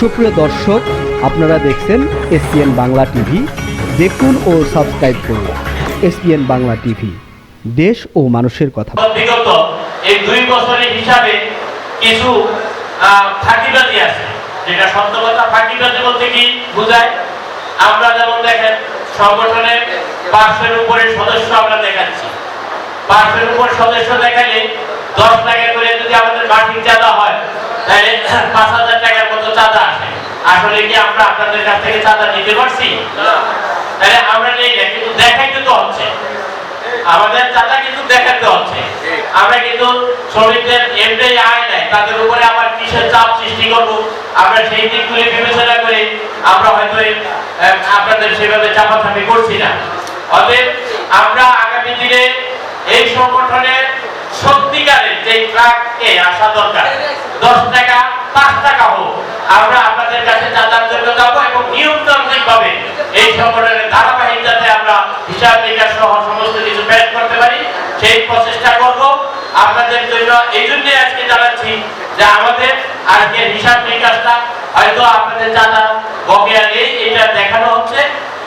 সুপ্রিয় দর্শক, আপনারা দেখছেন এসপিএন বাংলা টিভি। দেখুন ও সাবস্ক্রাইব করুন এসপিএন বাংলা টিভি। দেশ ও মানুষের কথা। বিগত এই দুই বছরের হিসাবে কিছু ফাঁকিবাজি আছে। যেটা সত্য কথা ফাঁকিবাজি বলতে কি বোঝায়? আমরা যেমন দেখেন, সংগঠনের পাঁচশোর উপরে সদস্য আমরা দেখাচ্ছি। পাঁচশোর উপর সদস্য দেখালে দশ টাকা করে যদি আমাদের মাসিক চাঁদা হয় তাহলে পাঁচ হাজার টাকার মতো চাঁদা আসে। আসলে কি আমরা আপনাদের কাছ থেকে চাঁদা নিতে পারছি? তাহলে আমরা নেই না কিন্তু দেখাইতে তো হচ্ছে। আমাদের চাঁদা কিন্তু দেখাতে হচ্ছে। আমরা কিন্তু শ্রমিকদের এমনি আয় নাই তাদের উপরে আবার কিসের চাপ সৃষ্টি করব? আমরা সেই দিকগুলি বিবেচনা করে আমরা হয়তো আপনাদের সেভাবে চাপাচাপি করছি না। অতএব আমরা আগামী দিনে এই সংগঠনের সত্যিকারের যে ট্রাককে আসা দরকার, দশ টাকা, পাঁচ টাকা হোক, আমরা আপনাদের কাছে চাঁদার জন্য যাব এবং নিয়মতান্ত্রিক ভাবে এই সংগঠনের ধারাবাহিকতাতে আমরা হিসাব নিকাশ সহ সমস্ত কিছু পেশ করতে পারি। সেই প্রচেষ্টা করব। আপনাদের জন্য এই জন্যই আজকে জানাচ্ছি যে আমাদের আজকের হিসাব নিকাশটা হয়তো আপনাদের চাঁদা বকেয়া নেই, এটা দেখানো হচ্ছে।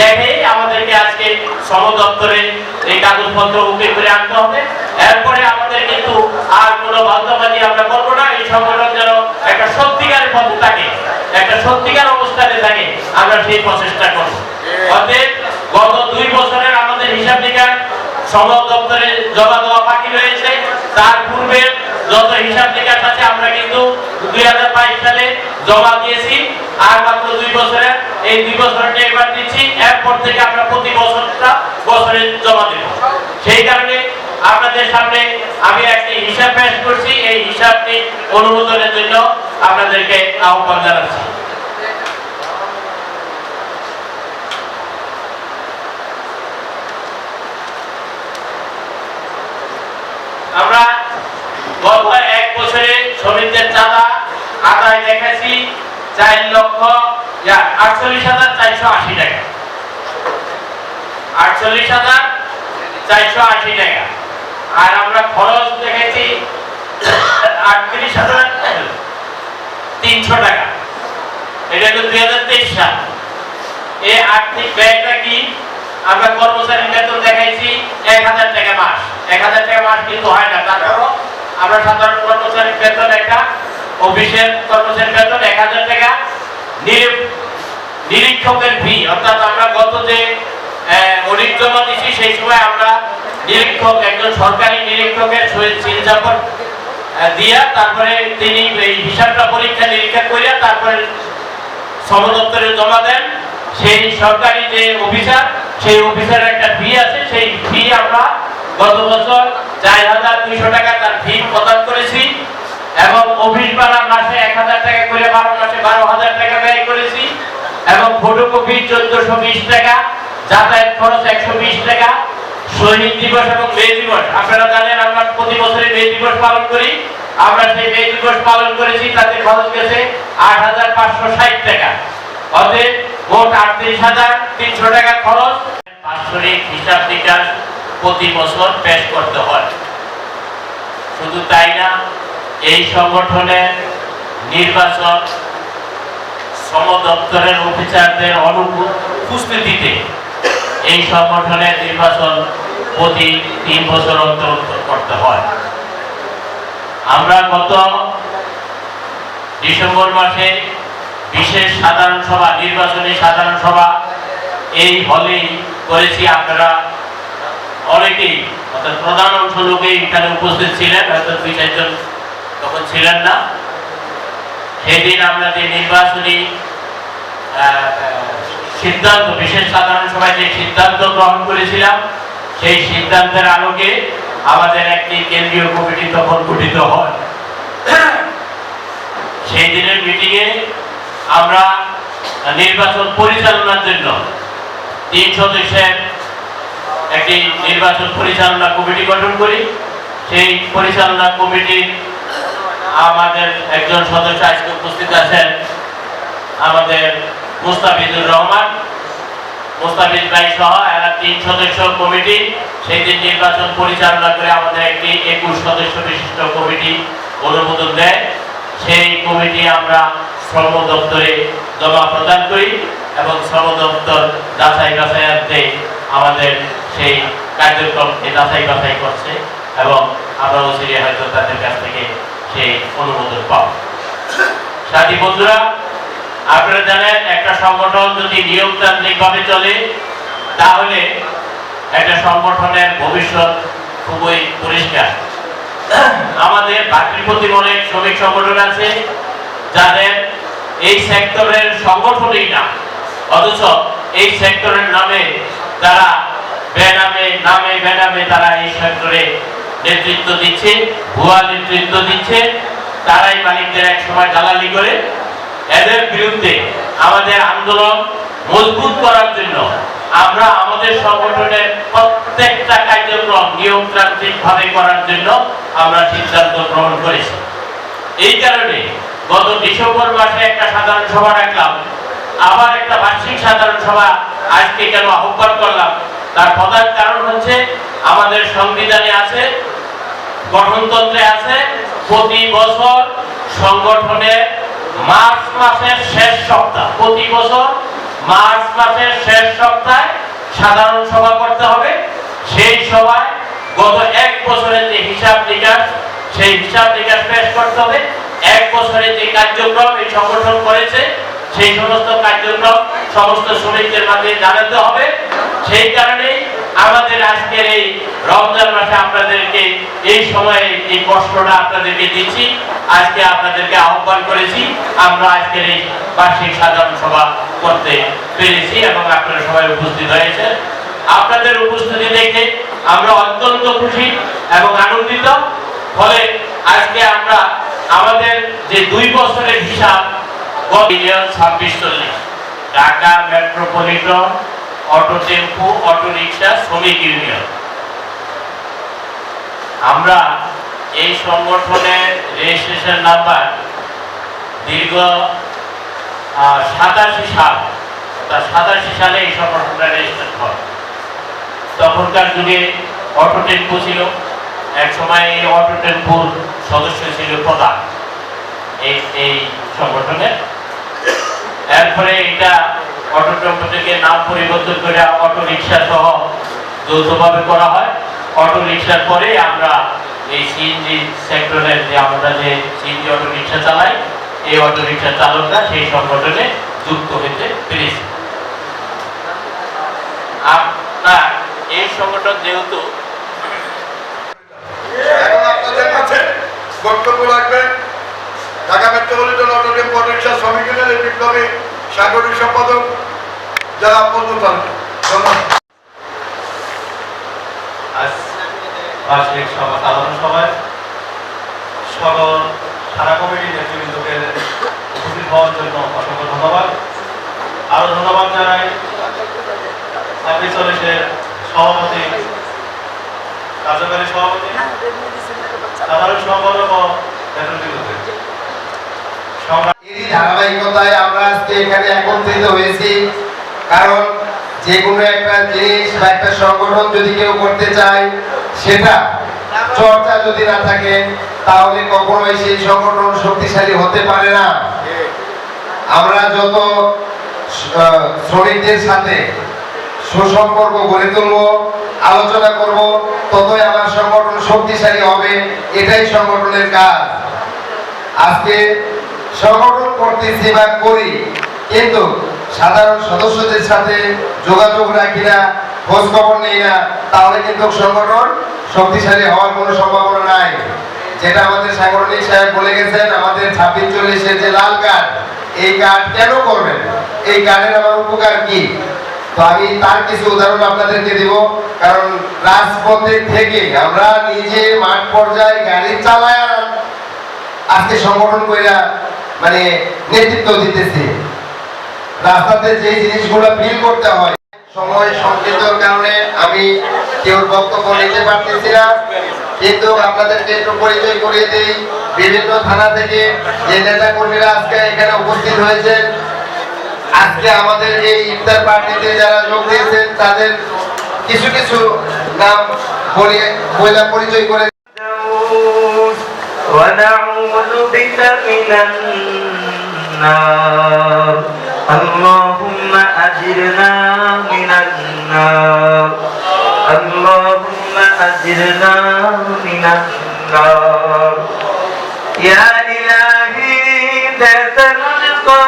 দেখেই আমাদেরকে আজকে শ্রম দপ্তরে এই কাগজপত্র ওকে করে আনতে হবে। এরপরে আমাদের কিন্তু আর কোনো বাধ্যবাধী আমরা করব না। এই সংগঠন যেন একটা সত্যিকারের পথে থাকে, একটা সত্যিকার অবস্থানে থাকে, আমরা সেই প্রচেষ্টা করব। অতএব গত দুই বছরের আমাদের হিসাব নিকাশ শ্রম দপ্তরে জমা দেওয়া বাকি রয়েছে। তার পূর্বে যত হিসাব নিকাশ আছে, আমরা কিন্তু দুই হাজার বাইশ সালে জমা দিয়েছি। আর মাত্র দুই বছরে, এই দুই বছরটা এবার দিচ্ছি। এরপর থেকে আমরা প্রতি বছরটা বছরে জমা দেব। সেই কারণে আপনাদের সামনে আমি একটি হিসাব পেশ করছি। এই হিসাবটি অনুমোদনের জন্য আপনাদেরকে আহ্বান জানাচ্ছি আমরা গত এক বছরে শ্রমিকদের চাঁদা আদায় দেখেছি চার লক্ষ আটচল্লিশ হাজার চারশো আশি টাকা। আটচল্লিশ হাজার চারশো আশি টাকা। আর আমরা খরচ দেখেছি আটত্রিশ হাজার তিনশো টাকা। এটা হলো দুই হাজার তেইশ সাল। এই আর্থিক ব্যয়টা কি? আমরা কর্মচারীর বেতন দেখাইছি এক হাজার টাকা মাস। এক হাজার টাকা মাস কিন্তু হয় না, তারপরও আমরা সাধারণ কর্মচারীর বেতন একটা, অফিসের কর্মচারীর বেতন এক হাজার টাকা। নিরী- নিরীক্ষকের ফি অর্থাৎ আমরা গত যে অডিট জমা দিছি, সেই সময় আমরা নিরীক্ষক, একজন সরকারি নিরীক্ষকের সিলচাপন দিয়া তারপরে তিনি এই হিসাবটা পরীক্ষা নিরীক্ষা করিয়া তারপরে শ্রম দপ্তরে জমা দেন। সেই সরকারি যে অফিসার, সেই অফিসারের একটা ফি আছে, সেই ফি আমরা গত বছর চার হাজার দুইশো টাকা তার ফি প্রদান করেছি এবং অফিস মাসে এক হাজার টাকা করে, বারো মাসে বারো হাজার টাকা ব্যয় করেছি এবং ফটোকপি চোদ্দশো বিশ টাকা, যাতায়াত খরচ একশো বিশ টাকা শহীদ দিবস এবং মে দিবস। আপনারা জানেন আমরা প্রতি বছরে মে দিবস পালন করি। আমরা সেই মে দিবস পালন করেছি, তাতে খরচ গেছে আট হাজার পাঁচশো ষাট টাকা। অতএব মোট আটত্রিশ হাজার তিনশো টাকা খরচ। বাৎসরিক হিসাব নিকাশ প্রতি বছর পেশ করতে হয়। শুধু তাই না, এই সংগঠনের নির্বাচন শ্রম দপ্তরের অফিসারদের অনুপস্থিতিতে এই সংগঠনের নির্বাচন প্রতি তিন বছর অন্তর করতে হয়। আমরা গত ডিসেম্বর মাসে বিশেষ সাধারণ সভা, নির্বাচনী সাধারণ সভা এই হলেই করেছি। আপনারা অনেকেই, অর্থাৎ প্রধান অংশ লোকেই এখানে উপস্থিত ছিলেন, হয়তো দুই চারজন তখন ছিলেন না। সেদিন আমরা যে নির্বাচনী সিদ্ধান্ত, বিশেষ সাধারণ সভায় যে সিদ্ধান্ত গ্রহণ করেছিলাম, সেই সিদ্ধান্তের আলোকে আমাদের একটি কেন্দ্রীয় কমিটি তখন গঠিত হয়। সেই দিনের মিটিংয়ে আমরা নির্বাচন পরিচালনার জন্য তিন সদস্যের একটি নির্বাচন পরিচালনা কমিটি গঠন করি। সেই পরিচালনা কমিটির আমাদের একজন সদস্য আজকে উপস্থিত আছেন আমাদের মুস্তাফিজুর রহমান। মুস্তাফিজ ভাই সহ এরা তিন সদস্য কমিটি। সেই দিন নির্বাচন পরিচালনা করে আমাদের একটি একুশ সদস্য বিশিষ্ট কমিটি অনুমোদন দেয়। সেই কমিটি আমরা শ্রম দপ্তরে জমা প্রদান করি এবং শ্রম দপ্তর যাচাই বাছাইয়াতে আমাদের সেই কার্যক্রমকে যাচাই বাছাই করছে এবং আমরা অচিরে হয়তো তাদের কাছ থেকে সেই অনুমোদন পাব। সাথী বন্ধুরা, আপনারা জানেন, একটা সংগঠন যদি নিয়মতান্ত্রিকভাবে চলে, তাহলে একটা সংগঠনের ভবিষ্যৎ খুবই পরিষ্কার। আমাদের প্রতি অনেক শ্রমিক সংগঠন আছে, যাদের এই সেক্টরের সংগঠনই না, অথচ এই সেক্টরের নামে তারা কার্যক্রম নিয়মতান্ত্রিক ভাবে করার জন্য আমরা সিদ্ধান্ত গ্রহণ করেছি। এই কারণে গত ডিসেম্বর মাসে একটা সাধারণ সভা রাখলাম আবার একটা বার্ষিক সাধারণ সভা আজকে কেন আহ্বান করলাম তার প্রধান কারণ হচ্ছে আমাদের সংবিধানে আছে, গঠনতন্ত্রে আছে, প্রতি বছর সংগঠনের মার্চ মাসের শেষ সপ্তাহ, প্রতি বছর মার্চ মাসের শেষ সপ্তাহে সাধারণ সভা করতে হবে। সেই সভায় গত এক বছরের যে হিসাব নিকাশ, সেই হিসাব নিকাশ পেশ করতে হবে। এক বছরের যে কার্যক্রম এই সংগঠন করেছে সেই সমস্ত কার্যক্রম সমস্ত শ্রমিকদের মাঝে জানাতে হবে। সেই কারণেই আমাদের আজকের এই রমজান মাসে আপনাদেরকে এই সময়ে এই কষ্টটা আপনাদেরকে দিচ্ছি। আজকে আপনাদেরকে আহ্বান করেছি, আমরা আজকের এই বার্ষিক সাধারণ সভা করতে পেরেছি এবং আপনারা সবাই উপস্থিত হয়েছে আপনাদের উপস্থিতি দেখে আমরা অত্যন্ত খুশি এবং আনন্দিত। ফলে আজকে আমরা আমাদের যে দুই বছরের হিসাব মিলিয়ন ছাব্বিশ চল্লিশ Dhaka metropolitan, auto auto rickshaw, শ্রমিক ইউনিয়ন। আমরা এই সংগঠনের রেজিস্ট্রেশন নাম্বার দীর্ঘ সাতাশি সাল সাতাশি সালে এই সংগঠনটা রেজিস্টার হয়। তখনকার যুগে অটো টেম্পু ছিল, এক সময় এই অটো টেম্পুর সদস্য ছিল প্রধান। এই এই সংগঠনের এরপরে এটা অটো টেম্পো থেকে নাম পরিবর্তন করে অটো রিক্সা সহ যৌথভাবে করা হয়। অটো রিক্সার পরে আমরা এই সিএনজি সেক্টরের যে আমরা যে সিএনজি অটো রিক্সা চালাই, এই অটো রিক্সা চালকরা সেই সংগঠনে যুক্ত হতে পেরেছে। আপনার এই সংগঠন যেহেতু বক্তব্য রাখবেন Dhaka metropolitan auto tempo rickshaw শ্রমিক ইউনিয়নের বিপ্লবী সাংগঠনিক সম্পাদক যারা মজুর ধন্যবাদ। বার্ষিক সভা সাধারণ সভায় সকল সারা কমিটির নেতৃবৃন্দকে উপস্থিত হওয়ার জন্য অসংখ্য ধন্যবাদ। আরও ধন্যবাদ জানাই ছাব্বিশ চল্লিশের সভাপতি, কার্যকারী সভাপতি সাধারণ সম্পাদক ও নেতৃবৃন্দকে সংগ্রাম এরই ধারাবাহিকতায় আমরা আজকে এখানে একত্রিত হয়েছি। কারণ যে কোনো একটা জিনিস বা একটা সংগঠন যদি কেউ করতে চায়, সেটা চর্চা যদি না থাকে, তাহলে কখনোই সেই সংগঠন শক্তিশালী হতে পারে না। আমরা যত শ্রমিকদের সাথে সুসম্পর্ক গড়ে তুলব, আলোচনা করব, ততই আমার সংগঠন শক্তিশালী হবে। এটাই সংগঠনের কাজ। আজকে সংগঠন করতেছি বা করি কিন্তু সাধারণ সদস্যদের সাথে যোগাযোগ রাখি না, খোঁজ খবর নেই না, তাহলে কিন্তু সংগঠন শক্তিশালী হওয়ার কোনো সম্ভাবনা নাই। যেটা আমাদের সাংগঠনিক সাহেব বলে গেছেন, আমাদের ছাব্বিশ চল্লিশের যে লাল কার্ড, এই কার্ড কেন করবেন? এই কার্ডের আমার উপকার কি? তো আমি তার কিছু উদাহরণ আপনাদেরকে দিব, কারণ রাজপথে থেকে আমরা নিজে মাঠ পর্যায়ে গাড়ি চালায় আজকে সংগঠন কইরা মানে নেতৃত্ব দিতেছে। রাস্তাতে যে জিনিসগুলো ফিল করতে হয় সময় সংকীর্ণর কারণে আমি কেউ বক্তব্য নিতে পারতেছি না কিন্তু আপনাদেরকে একটু পরিচয় করিয়ে দিই বিভিন্ন থানা থেকে যে নেতা কর্মীরা আজকে এখানে উপস্থিত হয়েছেন আজকে আমাদের এই ইফতার পার্টিতে যারা যোগ দিয়েছেন তাদের কিছু কিছু নাম বলে বইলা পরিচয় করে ونعوذ بك من النار اللهم أجرنا من النار اللهم أجرنا من النار يا إلهي تتلقى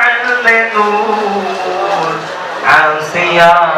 علم نور عاصيا